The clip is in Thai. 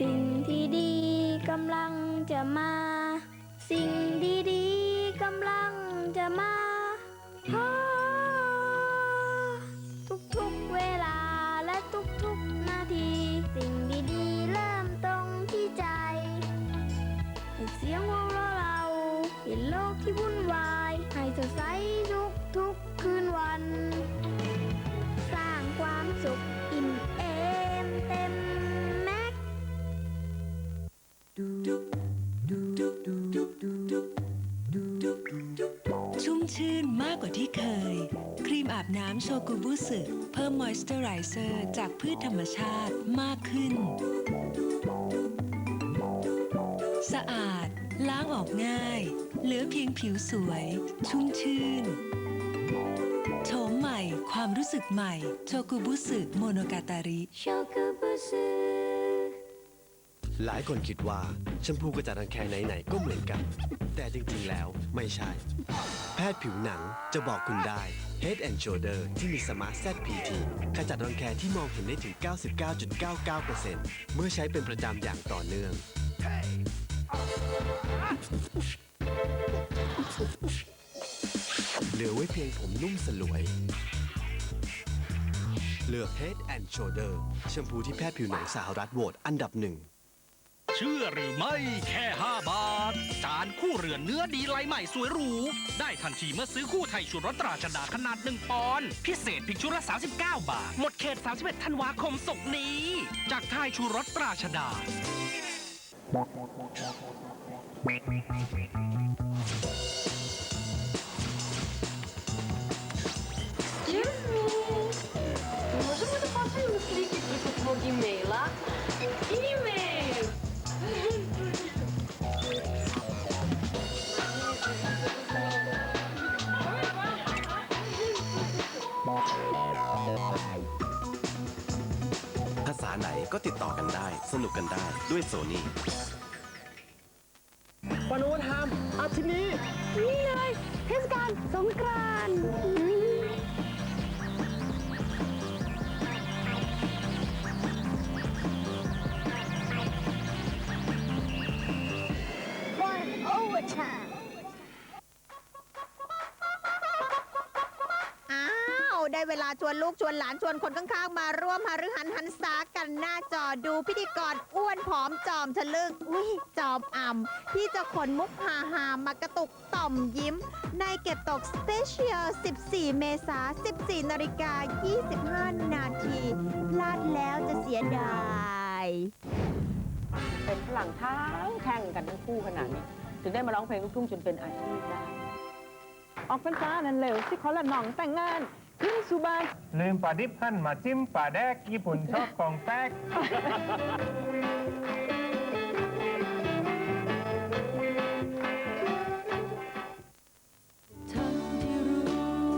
สิ่งที่ดีกำลังจะมา สิ่งดีๆกำลังจะมาพอทุกๆเวลาและทุกๆนาที สิ่งดีๆเริ่มตรงที่ใจให้เสียงวเราะเรา เห็นโลกที่วุ่นวาย ให้สดใสทุกทุก ชื่นมากกว่าที่เคย ครีมอาบน้ำโชกุบุสึเพิ่มมอยส์เจอไรเซอร์จากพืชธรรมชาติมากขึ้น สะอาด ล้างออกง่าย เหลือเพียงผิวสวย ชุ่มชื่นโฉมใหม่ความรู้สึกใหม่โชกุบุสึโมโนกาตาริโชกุบุสึ หลายคนคิดว่าแชมพูกระจัดรังแคไหนๆก็เหมือนกัน แต่จริงๆแล้วไม่ใช่ แพทย์ผิวหนังจะบอกคุณได้ Head and Shoulder ที่มีสมาร์ท ZPT ขจัดรังแคที่มองเห็นได้ถึง 99.99%เมื่อใช้เป็นประจำอย่างต่อเนื่อง เหลือไว้เพียงผมนุ่มสลวย เลือก Head and Shoulder แชมพูที่แพทย์ผิวหนังสหรัฐโหวตอันดับหนึ่ง เชื่อหรือไม่แค่ 5 บาท จานคู่เรือนเนื้อดีลายใหม่สวยหรู ได้ทันทีเมื่อซื้อคู่ไทยชุดรสตราชดาขนาด 1 ปอนด์พิเศษพิกชุดละ 39 บาท หมดเขต 31 ธันวาคมศกนี้ จากไทยชูรสตราชดา Jimmy, ไหนก็ติดต่อกันได้ สนุกกันได้ด้วยโซนี่ ปนุธรรมอาทิตย์นี้ นี่เลยเทศกาลสงกรานต์ ได้เวลาชวนลูกชวนหลานชวนคนข้างๆ มาร่วมหฤหันหันษากันหน้าจอดูพิธีกรอ้วนผอมจอมทะลึ่งอุ้ยจอมอ่ำที่จะขนมุกฮาฮามากระตุกต่อมยิ้ม ในเก็บตกสเปเชียล 14 เมษา14 นาฬิกา 25 นาที พลาดแล้วจะเสียดายเป็นฝรั่งทั้งแข่งกันทั้งคู่ขนาดนี้ ถึงได้มาร้องเพลงลูกทุ่งจนเป็นอาชีพได้ออกพรรษานั้นเร็วสิขอละหน่องแต่งงาน สุบานลืมปลาดิบหั่นมาจิ้มปลาแดกญี่ปุ่นชอบของแป๊ก